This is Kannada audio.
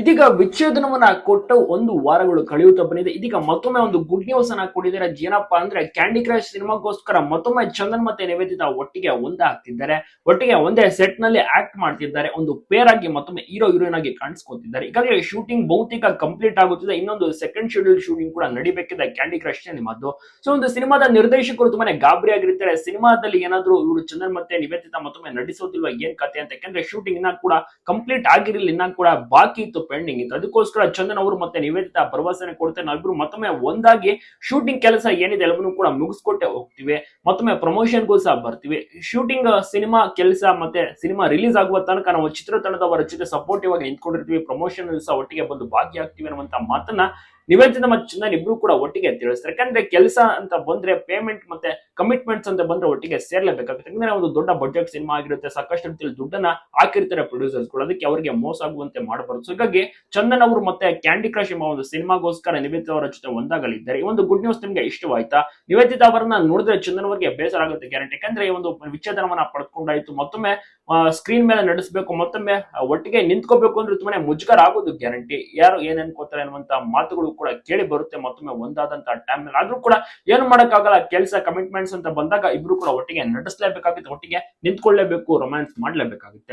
ಇದೀಗ ವಿಚ್ಛೇದನವನ್ನ ಕೊಟ್ಟು ಒಂದು ವಾರಗಳು ಕಳೆಯುತ್ತಾ ಬಂದಿದೆ. ಇದೀಗ ಮತ್ತೊಮ್ಮೆ ಒಂದು ಗುಡ್ ನ್ಯೂಸ್ ಅನ್ನ ಕೊಟ್ಟಿದ್ದಾರೆ. ಏನಪ್ಪಾ ಅಂದ್ರೆ ಕ್ಯಾಂಡಿ ಕ್ರಶ್ ಸಿನಿಮಾಗೋಸ್ಕರ ಮತ್ತೊಮ್ಮೆ ಚಂದನ್ ಮತ್ತೆ ನಿವೇದಿತ ಒಟ್ಟಿಗೆ ಒಂದಾಗ್ತಿದ್ದಾರೆ ಒಟ್ಟಿಗೆ ಒಂದೇ ಸೆಟ್ನಲ್ಲಿ ಆಕ್ಟ್ ಮಾಡ್ತಿದ್ದಾರೆ. ಒಂದು ಪೇರ್ ಆಗಿ ಮತ್ತೊಮ್ಮೆ ಹೀರೋ ಹೀರೋಯಿನ್ ಆಗಿ ಕಾಣಿಸ್ಕೊತಿದ್ದಾರೆ. ಈಗಾಗಲೇ ಶೂಟಿಂಗ್ ಬಹುತೇಕ ಕಂಪ್ಲೀಟ್ ಆಗುತ್ತಿದೆ. ಇನ್ನೊಂದು ಸೆಕೆಂಡ್ ಶೆಡ್ಯೂಲ್ ಶೂಟಿಂಗ್ ಕೂಡ ನಡಿಬೇಕಿದೆ ಕ್ಯಾಂಡಿ ಕ್ರಶ್ ನಿಮ್ಮದು ಸೊ ಒಂದು ಸಿನಿಮಾದ ನಿರ್ದೇಶಕರು ತುಂಬಾನೇ ಗಾಬರಿ ಆಗಿರ್ತಾರೆ. ಸಿನಿಮಾದಲ್ಲಿ ಏನಾದ್ರು ಇವರು ಚಂದನ್ ಮತ್ತೆ ನಿವೇದಿತ ಮತ್ತೊಮ್ಮೆ ನಟಿಸೋದಿಲ್ವಾ ಏನ್ ಕತೆ ಅಂತ. ಯಾಕಂದ್ರೆ ಶೂಟಿಂಗ್ ಇನ್ನ ಕೂಡ ಕಂಪ್ಲೀಟ್ ಆಗಿರಲಿಲ್ಲ. ಇನ್ನ ಕೂಡ ಬಾಕಿ ಇತ್ತು. ಪೆಂಡಿಂಗ್ ಇತ್ತು. ಅದಕ್ಕೋಸ್ಕರ ಚಂದನ್ ಅವರು ಮತ್ತೆ ನಿವೇದಿತ ಭರವಸೆನ ಕೊಡ್ತಾರೆ ನಾವಿಬ್ರು ಮತ್ತೊಮ್ಮೆ ಒಂದಾಗಿ ಶೂಟಿಂಗ್ ಕೆಲಸ ಏನಿದೆ ಎಲ್ಲವನ್ನೂ ಕೂಡ ಮುಗಿಸ್ಕೊಟ್ಟೆ ಹೋಗ್ತಿವಿ. ಮತ್ತೊಮ್ಮೆ ಪ್ರಮೋಷನ್ಗೂ ಸಹ ಬರ್ತೀವಿ. ಶೂಟಿಂಗ್ ಸಿನಿಮಾ ಕೆಲಸ ಮತ್ತೆ ಸಿನಿಮಾ ರಿಲೀಸ್ ಆಗುವ ತನಕ ನಾವು ಚಿತ್ರತಂಡದವರ ಜೊತೆ ಸಪೋರ್ಟಿವ್ ಆಗಿ ನಿಂತ್ಕೊಂಡಿರ್ತೀವಿ. ಪ್ರಮೋಷನ್ ಸಹ ಒಟ್ಟಿಗೆ ಬಂದು ಭಾಗಿಯಾಗ್ತೀವಿ ಅನ್ನುವಂತ ಮಾತನ್ನ ನಿವೇದಿತ ಮತ್ತು ಚಂದನ್ ಇಬ್ರು ಕೂಡ ಒಟ್ಟಿಗೆ ತಿಳಿಸ್ತಾರೆ ಯಾಕಂದ್ರೆ ಕೆಲಸ ಅಂತ ಬಂದ್ರೆ ಪೇಮೆಂಟ್ ಮತ್ತೆ ಕಮಿಟ್ಮೆಂಟ್ಸ್ ಅಂತ ಬಂದ್ರೆ ಒಟ್ಟಿಗೆ ಸೇರ್ಲೇಬೇಕಾಗುತ್ತೆ. ಯಾಕಂದ್ರೆ ಒಂದು ದೊಡ್ಡ ಬಜೆಟ್ ಸಿನಿಮಾ ಆಗಿರುತ್ತೆ, ಸಾಕಷ್ಟು ರೀತಿಯಲ್ಲಿ ದುಡ್ಡನ್ನ ಹಾಕಿರ್ತಾರೆ ಪ್ರೊಡ್ಯೂಸರ್ಸ್ಗಳು ಅದಕ್ಕೆ ಅವರಿಗೆ ಮೋಸ ಆಗುವಂತೆ ಮಾಡಬಾರದು. ಹೀಗಾಗಿ ಚಂದನ್ ಅವರು ಮತ್ತೆ ಕ್ಯಾಂಡಿ ಕ್ರಶ್ ಎಂಬ ಒಂದು ಸಿನಿಮಾಗೋಸ್ಕರ ನಿವೇದಿತ ಅವರ ಜೊತೆ ಒಂದಾಗಲಿದ್ದಾರೆ. ಈ ಒಂದು ಗುಡ್ ನ್ಯೂಸ್ ನಿಮ್ಗೆ ಇಷ್ಟವಾಯ್ತಾ? ನಿವೇದಿತ ಅವರನ್ನ ನೋಡಿದ್ರೆ ಚಂದನ್ ಅವರಿಗೆ ಬೇಸರ ಆಗುತ್ತೆ ಗ್ಯಾರಂಟಿ ಯಾಕಂದ್ರೆ ಈ ಒಂದು ವಿಚ್ಛೇದನವನ್ನ ಪಡ್ಕೊಂಡಾಯ್ತು. ಮತ್ತೊಮ್ಮೆ ಸ್ಕ್ರೀನ್ ಮೇಲೆ ನಡೆಸಬೇಕು. ಮತ್ತೊಮ್ಮೆ ಒಟ್ಟಿಗೆ ನಿಂತ್ಕೋಬೇಕು ಅಂದ್ರೆ ತುಂಬಾನೇ ಮುಜುಗರ ಆಗೋದು ಗ್ಯಾರಂಟಿ ಯಾರು ಏನ್ ಅನ್ಕೋತಾರೆ ಅನ್ನುವಂತ ಮಾತುಗಳು ಕೂಡ ಕೇಳಿ ಬರುತ್ತೆ, ಮತ್ತೊಮ್ಮೆ ಒಂದಾದಂತಹ ಟೈಮ್ನಲ್ಲಿ. ಆದ್ರೂ ಕೂಡ ಏನು ಮಾಡಕ್ಕಾಗಲ್ಲ, ಕೆಲಸ ಕಮಿಟ್ಮೆಂಟ್ಸ್ ಅಂತ ಬಂದಾಗ ಇಬ್ರು ಕೂಡ ಒಟ್ಟಿಗೆ ನಡೆಸಲೇಬೇಕಾಗುತ್ತೆ, ಒಟ್ಟಿಗೆ ನಿಂತ್ಕೊಳ್ಳೇಬೇಕು ರೊಮ್ಯಾನ್ಸ್ ಮಾಡ್ಲೇಬೇಕಾಗುತ್ತೆ.